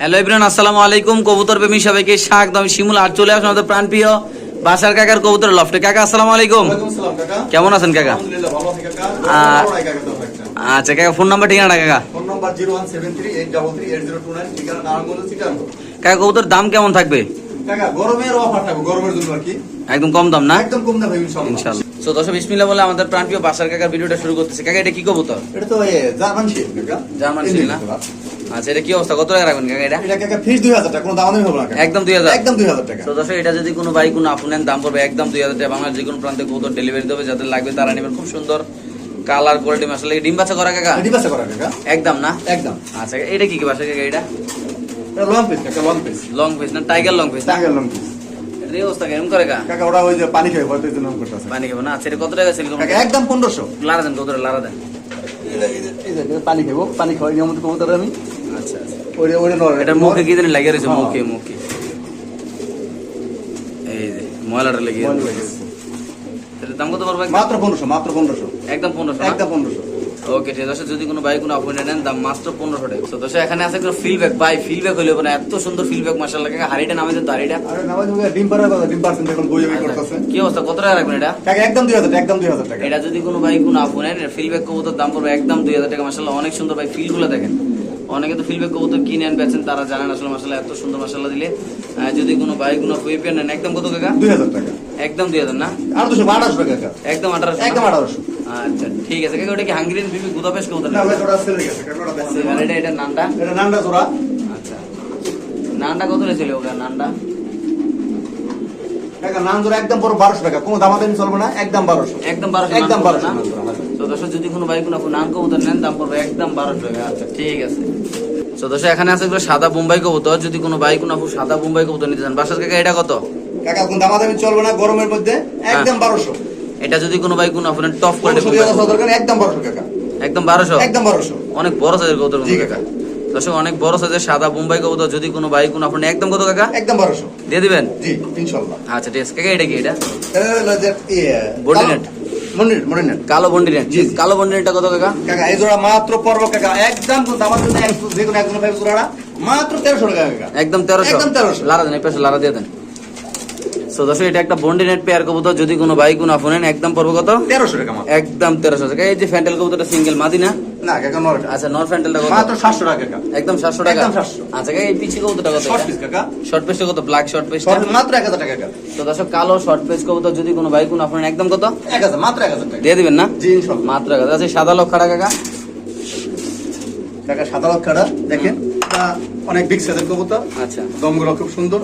Hello Ibran আসসালামু আলাইকুম কবুতর প্রেমী সবাইকে স্বাগত আমি শিমুল আর চলে আসুন আমাদের প্রাণপ্রিয় বাসার কাকার কবুতর লফটে কাকা আসসালামু আলাইকুম। কেমন আছেন কাকা। আচ্ছা কাকা ফোন নাম্বার ঠিকানা কাকা ফোন নাম্বার 01738338029, ঠিকানা নারায়ণগঞ্জ, চিটাগং। কাকা কবুতর দাম কেমন থাকবে কাকা, গরমের offer থাকবে, গরমের জন্য আর কি। একদম কম দাম না একদম কম দামে ইনশাআল্লাহ। ইনশাআল্লাহ তো দর্শক বিসমিল্লাহ বলে আমাদের প্রাণপ্রিয় বাসার কাকার ভিডিওটা শুরু করতেছে কাকা এটা কি কবুতর এটা তো জার্মান শিপ, কাকা। জার্মান শিপ না? আচ্ছা এটা কি অবস্থা? কত টাকা রাখবেন কাকা এটা? এটা কাকা ফিস 2000 টাকা, কোনো দামাদামি হবে না একদম 2000 একদম 2000 টাকা। তো দর্শক এটা যদি কোনো ভাই কোনো আপু নেন দাম পড়বে একদম দুই হাজার টাকা। বাংলার যে কোনো প্রান্তে কবুতর ডেলিভারি দেবে যাদের লাগবে তারা নেবেন। খুব সুন্দর কালার কোয়ালিটি মাসালে ডিম বাচ্চা করা কাকা? বাসা করা কাকা। একদম না? একদম। আচ্ছা এটা কি কি বাসা কাকা এটা? এটা long piece কাকা, long piece। লং ফেস না টাইগার লং long piece। এটা এই অবস্থা কেমন করে কাকা? কাকা, ওরা ওই যে পানি খায়, হয়তো এই জন্য করতেছে। পানি খাব না? আচ্ছা এটা কত টাকা সেল করব কাকা, একদম 1500 লারা দেন কত লারা দেন। পানি খাব, পানি খাওয়াই নিয়মিত কবুতর আমি। আচ্ছা ওইটা- ওইটা নড়ে। এটা মুখে কি জানি লাগিয়ে রয়েছে। মুখে মুখে। এই যে ময়লাটা লেগে ময়লা লেগে গেছে। এটার দাম কত পড়বে? মাত্র পনেরোশো মাত্র পনেরোশো। একদম পনেরোশো একদম পনেরোশো। ওকে ঠিক আছে। যদি কোনো বাইক কোনো আপনি নেন দাম মাত্র পনেরোশো টাকা। তো এখানে আছে বাই এত সুন্দর কাকা হাড়িটা নামে দেন তো হাড়িটা। আরে নামাজ হবে ডিম পাড়া ডিম পার্সেন্ট এখন বই বই করতেছে কি অবস্থা? কত টাকা রাখবেন এটা? একদম দুই হাজার একদম দুই হাজার টাকা। এটা যদি কোনো ভাই কোনো আপু নেন কবুতর দাম পড়বে একদম দুই হাজার টাকা মাসাল্লাহ অনেক সুন্দর ভাই ফিলগুলো দেখেন। অনেকে তো ফিলব্যাক কবুতর কিনেন বেচেন তারা জানেন আসলে মাসাল্লাহ এত সুন্দর মাসাল্লাহ দিলে। যদি কোনো ভাই কোনো হুইপিয়ার নেন একদম কত কাকা? দুই হাজার টাকা। একদম দুই হাজার না? আর দুশো আঠারোশো টাকা একদম আঠারোশো একদম আঠারোশো। আচ্ছা ঠিক আছে। কাকা ওটা কি হাঙ্গেরিয়ান বিবি গুদাপেশ কবুতর না ভাই ওটা সেলে গেছে কাকা। আর এটা এটা নানটা এটা নান্ডা জোড়া। আচ্ছা। নানটা কত ছিল ওটা নানটা কাকা নান জোড়া একদম পুরো বারোশো টাকা। কোনো দামাদামি চলবে না একদম বারোশো। একদম বারোশো একদম নান বারোশো নান। তো দর্শক যদি কোনো বাইক কোনো নান কবুতর নেন দাম পড়বে একদম বারোশো টাকা। আচ্ছা ঠিক আছে। তো দর্শক এখানে আছে এগুলো সাদা বোম্বাই কবুতর যদি কোনো বাইক কোনো সাদা বোম্বাই কবুতর নিতে চান। বাসার কাকা এটা কত? কাকা কোনো দামাদামি চলবে না গরমের মধ্যে? একদম বারোশো। এটা যদি কোনো বাইক কোনো আপনার টপ কোয়ালিটি একদম বারোশো কাকা। একদম বারোশো? একদম বারোশো। অনেক বড় সাইজের কবুতর কাকা। দর্শক অনেক বড় সাইজের সাদা বোম্বাই কবুতর যদি কোনো বাইক কোনো আপনার একদম কত কাকা? একদম বারোশো। দিয়ে দিবেন? জি ইনশাল্লাহ। আচ্ছা ঠিক আছে। কাকা এটা কি এটা? এটা হলো যে Body net। মন্ডিনেট মন্ডিনেট কালো বন্ডিনেট জি, জি। কালো বন্ডিনেটটা কত কাকা? কাকা এই জোড়া মাত্র পর্ব কাকা। একদম কোন দামার জন্য এক যে কোনো একজন ভাই জোড়া মাত্র তেরোশো টাকা কাকা। একদম তেরোশো। একদম 1300 লারা দেন এই পাশে লারা দিয়ে দেন। সো দর্শক এটা একটা বন্ডি নেট পেয়ার কবুতর। যদি কোনো বাইক কোনো ফোনেন একদম পড়বে কত? তেরোশো টাকা একদম তেরোশো টাকা। এই যে ফ্যান্টেল কবুতরটা সিঙ্গেল মাদি না না কাকা আচ্ছা নর ফ্যান্টেলটা কত? মাত্র সাতশো টাকা কাকা একদম সাতশো টাকা? একদম 700 আচ্ছা কাকা, এই পিছি কবুতরটা কত শর্ট পিস কাকা। শর্ট পেজটা কত? ব্ল্যাক শর্ট শর্ট মাত্র এক হাজার টাকা কাকা তো দর্শক কালো শর্ট পেজ কবুতর যদি কোনো বাইক কোনো ফোনেন একদম কত? এক হাজার মাত্র এক হাজার টাকা। দিয়ে দিবেন না? জি ইনশাল্লাহ। মাত্র এক হাজার। আচ্ছা সাদা লক্ষাটা কাকা? কাকা সাদা লক্ষাটা দেখেন। অনেক বিগ সাইজের কবুতর। আচ্ছা। দমগুলো খুব সুন্দর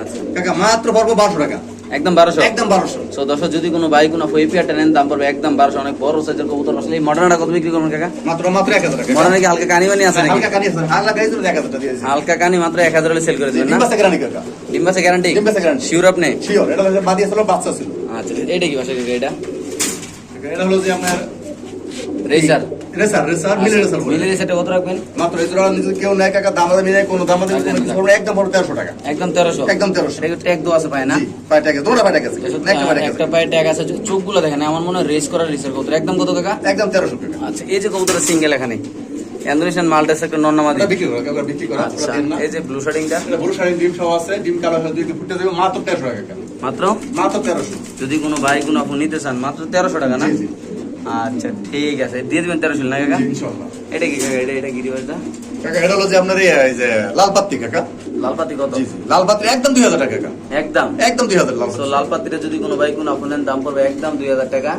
আচ্ছা। কাকা মাত্র পর্ব বারোশো টাকা। একদম বারোশো? একদম বারোশো। সো দর্শক যদি কোনো বাইক কোনো ফুইপিয়ারটা নেন দাম পড়বে একদম বারোশো। অনেক বড় সাইজের কবুতর আসলে। মডার্নটা কত বিক্রি করবেন কাকা? মাত্র মাত্র এক হাজার মডার্নে কি হালকা কানি বানি আছে নাকি? হালকা কানি আছে হালকা গাইজ এক হাজার টাকা দিয়েছি। হালকা কানি মাত্র এক হাজার সেল করে দেবেন না? ডিম্বাসা গ্রানি কাকা। ডিম্বাসে গ্যারান্টি ডিম্বাসে guarantee। শিওর আপনি? শিওর এটা বাদি আসলে বাচ্চা ছিল। আচ্ছা এইটা কি বাসা এটা? এটা হলো যে আপনার রেসার রেসার রেসার মিলে রেসার মিলে রেসারটা কত রাখবেন? মাত্র এই জোড়া নিজে কেউ নেয় কাকা দাম দামি নেয় কোনো দাম দামি কোনো কিছু হবে না, একদম তেরোশো টাকা। একদম তেরোশো। একদম তেরোশো। এটা ট্যাগ দেওয়া আছে পায় না? জি পায়ে টাকা দুটো পায়ে আছে। একটা পায়ে টাকা একটা পায়ে ট্যাগ আছে। চোখগুলো দেখেন আমার মনে হয় রেস করা রেসার কবুতর। একদম কত কাকা? একদম তেরোশো টাকা। আচ্ছা এই যে কবুতর সিঙ্গেল এখানে। মাল্টাস একটা নন্নামাদি। ওটা বিক্রি করা কাকা বিক্রি করা। আচ্ছা এই যে ব্লু এটা বড় শাড়ি ডিম সহ আছে। ডিম কালো হলে দুই ফুটে দেবে মাত্র তেরোশো টাকা মাত্র? মাত্র তেরোশো। যদি কোনো ভাই কোনো আপনি নিতে চান মাত্র তেরোশো টাকা না। আচ্ছা ঠিক আছে। দিয়ে দিবেন তেরোশো না কাকা? এটা কি কাকা এটা এটা গিরিবাজটা কাকা এটা হলো যে আপনার এই এই যে লাল পাত্তি কাকা। লালপাতি কত? জি জি লাল পাত্রি একদম দুই হাজার টাকা একদম? একদম দুই হাজার লাল তো যদি কোনো বাইক কোনো আপনার দাম পড়বে একদম দুই হাজার টাকা।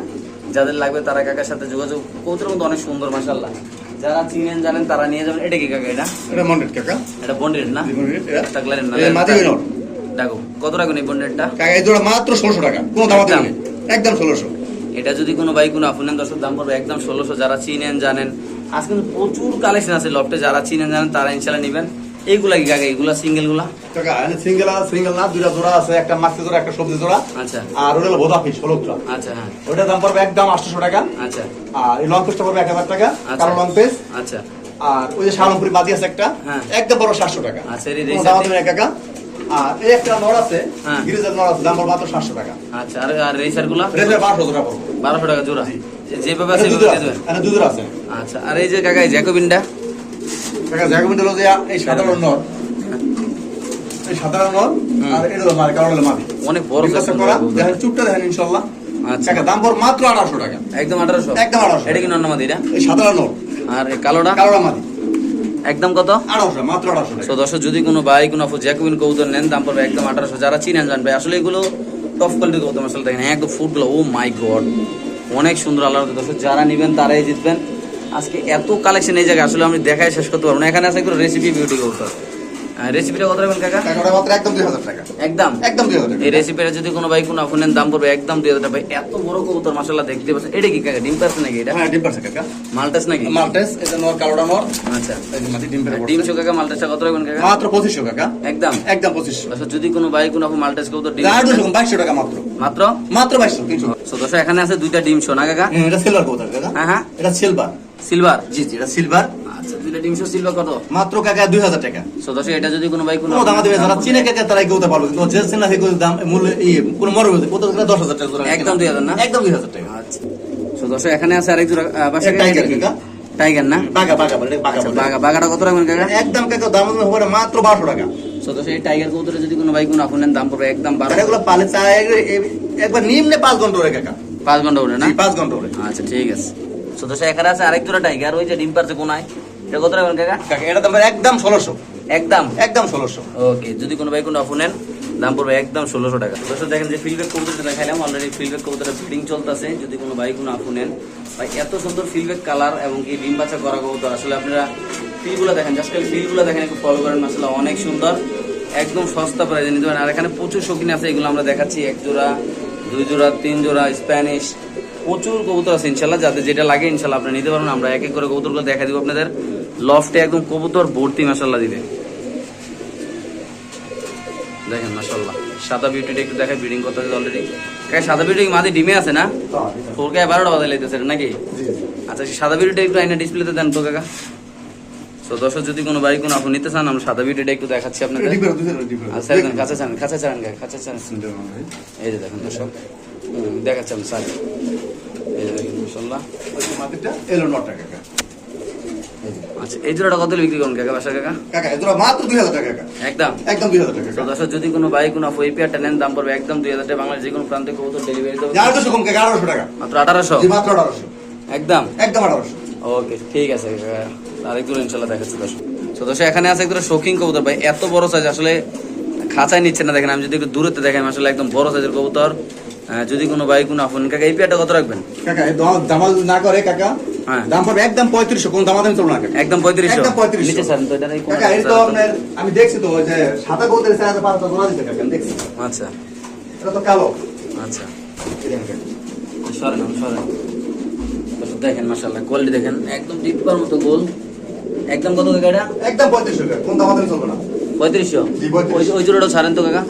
যাদের লাগবে তারা কাকার সাথে যোগাযোগ কৌতুর মতো অনেক সুন্দর মাসাল্লাহ যারা চিনেন জানেন তারা নিয়ে যাবেন। এটা কি কাকা এটা? এটা মন্ডেট কাকা। এটা বন্ডেড না? বন্ডেড, দেখো কত রাখবেন এই বন্ডেডটা কাকা এই জোড়া মাত্র ষোলোশো টাকা কোনো দাম একদম। নেই। একদম ষোলোশো। এটা যদি কোনো বাইক কোনো আপনার দশের দাম পড়বে একদম ষোলোশো। যারা চিনেন জানেন। আজ কিন্তু প্রচুর কালেকশন আছে লফটে। যারা চিনেন জানেন তারা ইনশাল্লাহ নেবেন। এইগুলা কি কাকা এইগুলা সিঙ্গেলগুলা? সিঙ্গেল সিঙ্গেল না দুইটা জোড়া আছে একটা মাছের জোড়া একটা সবজি জোড়া। আচ্ছা। আর ওটা হলো হলুদটা আচ্ছা হ্যাঁ। ওটার দাম পড়বে একদম আটশো টাকা। আচ্ছা। আর এই লং পিসটা পড়বে এক হাজার টাকা আচ্ছা। কারও লং আচ্ছা। আর ওই যে শালমপুরি বাদি আছে একটা হ্যাঁ। একদম বড় সাতশো টাকা। আচ্ছা, কাকা? আর এই একটা নড় আছে হ্যাঁ। গিরিজার নড় আছে দাম পড়বে মাত্র সাতশো টাকা। আচ্ছা আর আর রেসারগুলা? রেজার বারোশো টাকা পড়বে। বারোশো টাকা জোড়া। যেভাবে আছে দুধের সেভাবে আছে দিয়ে দেবেন। এটা দুধের আছে। আচ্ছা আর এই যে কাকা জ্যাকোবিনটা? কাকা জ্যাকোবিন হলো যে এই সাধারণ নর। এই সাধারণ নর আর এটা হলো মাদি কারণ হলো মাদি অনেক বড় বিকাশটা করা দেখেন চুপটা দেখেন ইনশাল্লাহ। আচ্ছা। দাম পর মাত্র আঠারোশো টাকা। একদম আঠারোশো? একদম 1800 এটা কি এটা? সাধারণ আর কালোটা? কালোটা মাদি। একদম কত? তো দর্শক যদি কোনো ভাই কোনো আপু জ্যাকুবিন কবুতর নেন দাম পড়বে একদম আঠারোশো। যারা চিনেন জানবে আসলে এগুলো টপ কোয়ালিটি কৌতম আসলে দেখেন। একদম ফুটগুলো ও মাই গড অনেক সুন্দর আল্লাহ দর্শক যারা নেবেন তারাই জিতবেন। আজকে এত কালেকশন এই জায়গায় আসলে আমি দেখাই শেষ করতে পারব না। এখানে আছে একটু রেসিপি বিউটি কবুতর। রেসিপিটা কত রাখবেন কাকা? কাকা মাত্র একদম দুই হাজার টাকা। একদম? একদম টাকা। এই রেসিপিটা যদি কোনো ভাই কোনো দাম পড়বে একদম দুই হাজার টাকা। ভাই এত বড় কবুতর মাসাল্লাহ দেখতে পাচ্ছেন। এটা কি কাকা ডিম নাকি এটা? হ্যাঁ ডিম পারছে কাকা। মালটাস নাকি? মাল্টেস এটা নর কালোটা নর। আচ্ছা। এই যে মাদি ডিম পেড়ে ডিম। শো কাকা মালটাসটা কত রাখবেন কাকা? মাত্র পঁচিশশো কাকা। একদম? একদম পঁচিশশো। আচ্ছা যদি কোনো ভাই কোনো মালটাস কবুতর ডিম টাকা মাত্র। মাত্র? মাত্র দর্শক এখানে আছে দুইটা ডিম শো না কাকা? এটা সিলভার কবুতর কাকা। হ্যাঁ হ্যাঁ। এটা সিলভার সিলভার জি জি এটা সিলভার ডিম শো সিলভার কত? মাত্র কাকা দুই হাজার টাকা। সো দর্শক এটা যদি কোনো ভাই কোনো কোনো দাম দেবে যারা চিনে কাকা তারাই কেউ পারবে কিন্তু যে চিনা সেই দাম মূল্য কোনো মরবে কত দশ হাজার টাকা একদম দুই হাজার না? একদম দুই হাজার টাকা। আচ্ছা। সো দর্শক এখানে আছে আরেক জোড়া বাসা কাকা। টাইগার না? বাগা বাগা বলে বাগা বলে। বাগা বাগাটা কত রাখবেন কাকা? একদম কাকা দাম হবে মাত্র বারোশো টাকা। সো দর্শক টাইগার কবুতরে যদি কোনো ভাই কোনো আপু দাম পড়বে একদম এগুলো পালে একবার নিম্নে পাঁচ ঘণ্টা ওরে কাকা। পাঁচ ঘণ্টা উঠে না? জি, পাঁচ ঘণ্টা ওরে। আচ্ছা ঠিক আছে। সো এখানে আছে আরেক জোড়া টাইগার ওই যে ডিম পারছে কোনায়। এটা কত রাখবেন কাকা? কাকা এটা দাম একদম ষোলোশো। একদম? একদম ষোলোশো। ওকে যদি কোনো ভাই কোনো অফ নেন দাম পড়বে একদম ষোলোশো টাকা। দর্শক দেখেন যে ফিলব্যাক কবুতরটা দেখাইলাম অলরেডি ফিলব্যাক কবুতরের ফিডিং চলতেছে। যদি কোনো ভাই কোনো আপু নেন ভাই এত সুন্দর ফিলব্যাক কালার এবং কি ডিম বাচ্চা করা কবুতর আসলে আপনারা ফিলগুলো দেখেন জাস্ট খালি ফিলগুলো দেখেন একটু ফলো করেন আসলে অনেক সুন্দর একদম সস্তা প্রাইজে নিতে পারেন। আর এখানে প্রচুর শৌখিন আছে এগুলো আমরা দেখাচ্ছি এক জোড়া দুই জোড়া তিন জোড়া স্প্যানিশ প্রচুর কবুতর আছে ইনশাল্লাহ যাতে যেটা লাগে ইনশাল্লাহ আপনি নিতে পারবেন। আমরা এক এক করে কবুতরগুলো দেখা দিব আপনাদের। লফটে একদম কবুতর ভর্তি মাসাল্লাহ দিবে। দেখেন মাসাল্লাহ সাদা বিউটিটা একটু দেখায় ব্রিডিং করতে হবে অলরেডি কাকা সাদা বিউটি মাঝে ডিমে আছে না? ফোর কে বারোটা বাজে লাইতেছে নাকি? আচ্ছা সাদা বিউটিটা একটু আইনা ডিসপ্লেতে দেন তো কাকা। তো দর্শক যদি কোনো বাড়ি কোনো আপনি নিতে চান আমরা সাদা বিউটিটা একটু দেখাচ্ছি আপনাদের। আচ্ছা দেন কাছে চান কাছে চান কাছে চান এই যে দেখেন দর্শক দেখাচ্ছি আমি স্যার এই যে এলো নটা কাকা। আচ্ছা এই জোড়াটা কত বিক্রি করুন কাকা বাসা কাকা? কাকা এগুলো মাত্র দুই হাজার টাকা একদম? একদম দুই হাজার টাকা দর্শক যদি কোনো বাইক কোনো আপু পেয়ারটা নেন দাম পড়বে একদম দুই হাজার টাকা। বাংলাদেশ যে কোনো প্রান্তে কবুতর ডেলিভারি দেবো। যার কম কাকা আঠারোশো টাকা। মাত্র আঠারোশো? মাত্র আঠারোশো। একদম? একদম আঠারোশো। ওকে ঠিক আছে আরেকগুলো ইনশাল্লাহ দেখাচ্ছি দর্শক। তো দর্শক এখানে আছে শৌখিন কবুতর। ভাই এত বড় সাইজ আসলে খাঁচায় নিচ্ছে না দেখেন আমি যদি একটু দূরতে দেখেন আসলে একদম বড় সাইজের কবুতর। যদি কোনো বাইক কোনো আপন কাকা এই পেয়ারটা কত রাখবেন? কাকা এই দাম- দামাল না করে কাকা। হ্যাঁ। দাম পড়বে একদম পঁয়ত্রিশশো কোন দামাদামি চলবে না কাকা। একদম পঁয়ত্রিশশো। একদম 3500 নিচে ছাড়েন তো এটা কাকা এই তো আপনার আমি দেখছি তো ওই যে সাদা পাঁচ দিতে কাকা দেখছি। আচ্ছা। এটা তো কালো। আচ্ছা। এই দেখেন কাকা। সরেন সরেন। দেখেন মাসাল্লাহ কোয়ালিটি দেখেন একদম টিপ্পার মতো গোল। একদম কত কাকা এটা? একদম পঁয়ত্রিশশো কোন দামাদামি চলবে না। পঁয়ত্রিশশো? জি, 3500 ওই ওই জোড়াটা ছাড়েন তো কাকা?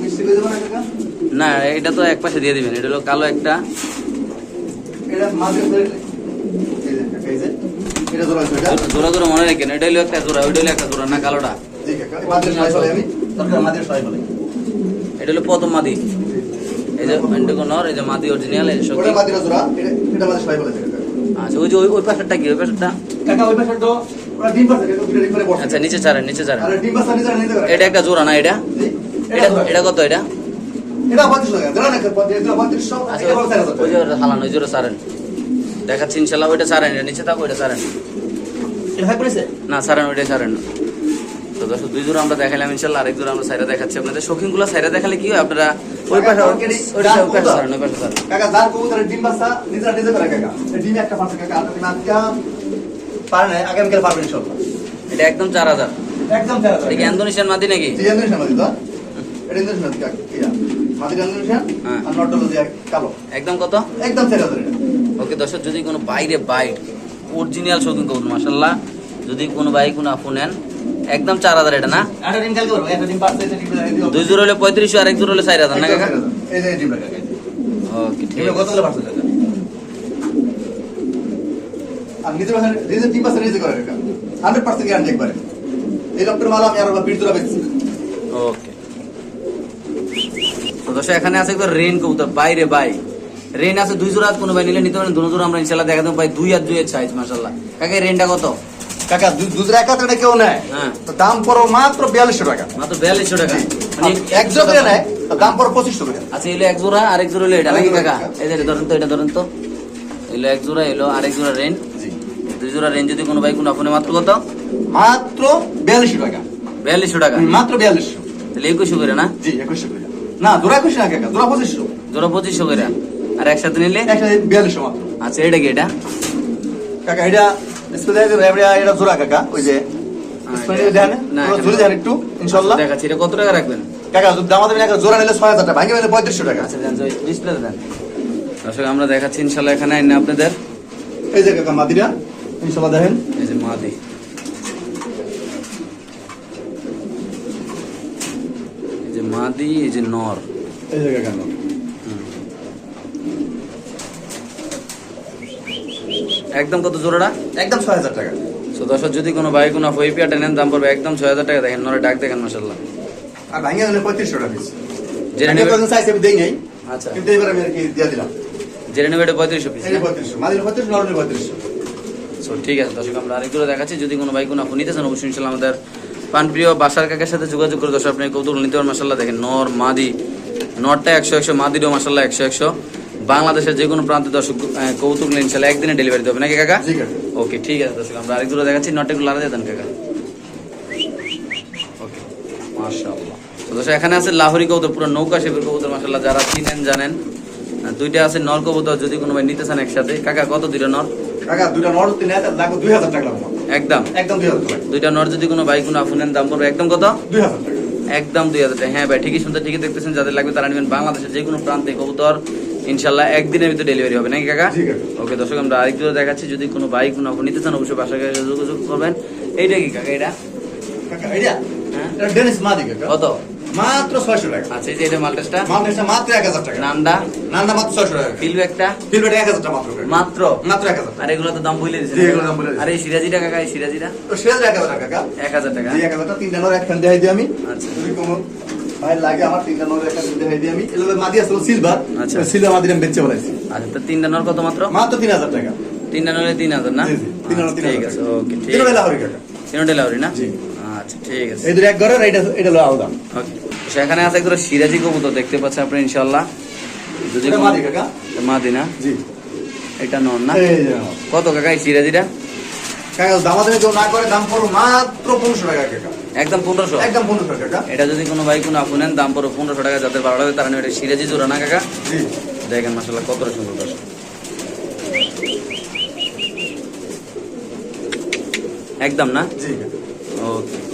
মিষ্টি করে দেবে না কাকা? না এটা তো এক পাশে দিয়ে দিবেন এটা হলো কালো একটা। জোড়া জোড়া জোড়া মনে রাখেন এটা হলো একটা জোড়া ওইটা হলো একটা জোড়া না কালোটা। এটা হলো প্রথম মাদি। এই যে ইন্ডিগো নর এই যে মাদি অরিজিনাল এই কাকা। আচ্ছা ওই যে ওই ওই পাশেরটা কি ওই পাশেরটা? কাকা, ওই পাশের তো ওরা ডিম পাচ্ছে, কাকা, দুইটা ডিম করে বসে। আচ্ছা নিচে ছাড়েন নিচে ছাড়েন। এটা একটা জোড়া না এটা? এটা কত এটা? এটা পঁয়ত্রিশশো টাকা, জোড়া না, পঁয়ত্রিশশো, আচ্ছা ওই যে হালান ওই দেখাচ্ছি ইনশাল্লাহ ওইটা এটা নিচে থাকো ওইটা করেছে? না ছাড়েন ওইটাই ছাড়েন না। তো দর্শক দুই জোড়া আমরা দেখালাম ইনশাল্লাহ আরেক জোড়া আমরা সাইডে দেখাচ্ছি আপনাদের। শৌখিনগুলো সাইডে দেখালে কি হয় আপনারা ওই পাশে ওই পাশে ওই পাশে ছাড়েন ওই পাশে ছাড়েন কাকা, যার কবুতরের ডিম বাচ্চা, নিজেরা নিজে করে কাকা। ডিমে একটা কাকা, আর পারে আগামীকাল পারবেন ইনশাল্লাহ। এটা একদম চার হাজার। একদম চার হাজার। এটা কি ইন্দোনেশিয়ান মাদি নাকি? ইন্দোনেশিয়ান মাদি তো? এটা ইন্দোনেশিয়ান মাদি কাকা, একদম কত একদম এটা। ওকে দর্শক যদি কোনো বাইরে বাইট অরিজিনাল শৌখিন করুন মাসাল্লাহ যদি কোনো বাইক কোনো আপু নেন একদম চার হাজার এটা না দুই জোড়া হলে পঁয়ত্রিশশো আর এক জোড়া হলে চার হাজার না কাকা চার হাজার। এই যে এই ডিমটা কাকা, এই যে। ওকে ঠিক আছে কতগুলো পাচ্ছে কাকা? আর নিজের বাসায়- নিজের ডিম পাচ্ছে নিজে করে কাকা। 100% গ্যারান্টি একবারে। এই লোকটার মাল আমি আরও বিশ জোড়া বেচছি। ওকে তো দর্শক এখানে আছে একবার রেন কবুতর বাইরে বাই। রেন আছে দুই জোড়া কোনো ভাই নিলে নিতে পারেন দুটো জোড়া আমরা ইনশাল্লাহ দেখা দেবো ভাই দুই আর দুই এর সাইজ মাসাল্লাহ কাকে রেনটা কত? কাকা দুধের এক হাতে কেউ নেয়? হ্যাঁ। তো দাম পড়ো মাত্র বিয়াল্লিশশো টাকা। মাত্র বিয়াল্লিশশো টাকা। মানে এক জোড়া নেয় দাম পড়ো পঁচিশশো টাকা। আচ্ছা এলো এক জোড়া আরেক জোড়া হলো এটা নাকি কাকা? কাকা। এই যে ধরেন তো এটা ধরেন তো। এলো এক জোড়া এলো আরেক জোড়া রেন। দুই জোড়া রেন যদি কোনো ভাই কোনো ফোনে মাত্র কত? মাত্র বিয়াল্লিশশো টাকা। বিয়াল্লিশশো টাকা। মাত্র বিয়াল্লিশশো। তাহলে একুশশো করে না? জি একুশশো টাকা না জোড়া একুশশো না কাকা জোড়া পঁচিশশো জোড়া পঁচিশশো করে আর একসাথে নিলে? একসাথে বিয়াল্লিশশো মাত্র। আচ্ছা এটা কি এটা? কাকা এটা এটা জোড়া কাকা ওই যে দেখেন একটু ইনশাল্লাহ। দেখাচ্ছি এটা কত টাকা রাখবেন? কাকা জোড়া নিলে ছয় হাজার টাকা ভাঙে নিলে পঁয়ত্রিশশো টাকা। আচ্ছা ডিসপ্লে দেন। দর্শক আমরা দেখাচ্ছি ইনশাল্লাহ এখানে আইন আপনাদের। এই যে কাকা মাদিরা ইনশাল্লাহ দেখেন। এই যে মাদি এই যে মাদি এই যে নর। এই কাকা নাও। একদম কত জোড়াটা একদম ছয় হাজার টাকা। দর্শক যদি কোনো ভাই কোনো নেন দাম পড়বে একদম ছয় হাজার টাকা। দেখেন নরে ডাক দেখেন মাসাল্লাহ আর পঁয়ত্রিশশো টাকা পিস জেনে নেবে কয়েকজন আমি দেই নাই। আচ্ছা। কিন্তু এবার আমি আর কি দিয়ে দিলাম। জেনে নেবে এটা পঁয়ত্রিশশো পিস পঁয়ত্রিশশো। মাদিরা পঁয়ত্রিশশো নরমের পঁয়ত্রিশশো। সো ঠিক আছে দর্শক আমরা আরেকগুলো দেখাচ্ছি। যদি কোনো ভাই কোনো আপনি নিতে চান অবশ্যই ইনশাল্লাহ আমাদের পানপ্রিয় বাসার কাকের সাথে যোগাযোগ করে। দর্শক আপনি কৌতুক নিতে পারেন মাসাল্লাহ দেখেন নর মাদি নরটা একশো একশো মাদিরও মাসাল্লাহ একশো একশো। বাংলাদেশের যে কোনো প্রান্তে দর্শক কৌতুক নিলে ইনশাল্লাহ একদিনে ডেলিভারি দেবে। নাকি কাকা? ওকে ঠিক আছে দর্শক আমরা আরেক দূরে দেখাচ্ছি নটটা একটু লাড়া দেন কাকা। ওকে মাশাআল্লাহ। তো দর্শক এখানে আছে লাহোরি কবুতর পুরো নৌকা শেপের কবুতর মাশাআল্লাহ যারা চিনেন জানেন। দুইটা আছে নর কবুতর যদি কোনো ভাই নিতে চান একসাথে। কাকা কত দুইটা নর? কাকা দুটা নর তিন হাজার লাগবে দুই হাজার টাকা লাগবে। একদম। একদম দুই হাজার টাকা। দুইটা নর যদি কোনো ভাই কোনো আফুনেন দাম পড়বে একদম কত? দুই হাজার টাকা। একদম দুই হাজার টাকা। হ্যাঁ ভাই ঠিকই শুনতে ঠিকই দেখতেছেন যাদের লাগবে তারা নেবেন বাংলাদেশের যে কোনো প্রান্তে কবুতর। ইনশাল্লাহ একদিনের ভিতরে ডেলিভারি হবে নাকি কাকা? ওকে দর্শক আমরা আরেকটু দেখাচ্ছি যদি কোনো বাইক কোনো আপনি নিতে চান অবশ্যই যোগাযোগ করবেন। এইটা কি কাকা এটা কাকা এটা হ্যাঁ? ডেনিস মাদি কাকা। কত? মাত্র ছয়শো টাকা। আচ্ছা এই যে এটা মাল্টেসটা? মাত্র মাত্র এক হাজার টাকা। নান্ডা নান্ডা মাত্র ছয়শো টাকা। ফিলব্যাকটা এক হাজার টাকা মাত্র মাত্র? মাত্র এক হাজার আর এগুলো তো দাম বলে দিয়েছে এগুলোর দাম বলে দিয়েছে। আর এই সিরাজিটা কাকা এই সিরাজিটা? তো এক হাজার টাকা। কাকা এক হাজার টাকা। জি এক হাজার টাকা। তিনটা নর একখান দেখাই দিই আমি। আচ্ছা। যদি কোনো ভাই লাগে আমার তিনটা নর একখান দেখাই দিই আমি। এগুলো মাদি আসলে সিলভার আচ্ছা। সিলভার মাদি আমি বেচে বলাইছি আচ্ছা তো তিনটা নর কত মাত্র? মাত্র তিন হাজার টাকা। তিনটা নরে তিন হাজার না? তিন আচ্ছা, ঠিক আছে ওকে ঠিক তিনটা লাহরি কাকা। তিনটে লাউরি না? জি। আচ্ছা ঠিক আছে। এই দুটো এক ঘরের এটা এটা হলো আলাদা। ওকে। সেখানে আছে একদম সিরাজি কবুতর দেখতে পাচ্ছেন আপনি ইনশাল্লাহ যদি এটা কোনো- মাদি কাকা? মাদি না? জি। এটা নন না। কত কাকা এই সিরাজিটা? একদম পনেরোশো? একদম পনেরোশো টাকা এটা যদি কোনো ভাই কোনো আপু নেন দাম পড়ো পনেরোশো টাকা যাদের ভালো লাগে তারা এটা সিরাজি জোড়া না কাকা? জি। দেখেন মাসাল্লাহ কতটা সুন্দর দর্শক। একদম না? ওকে।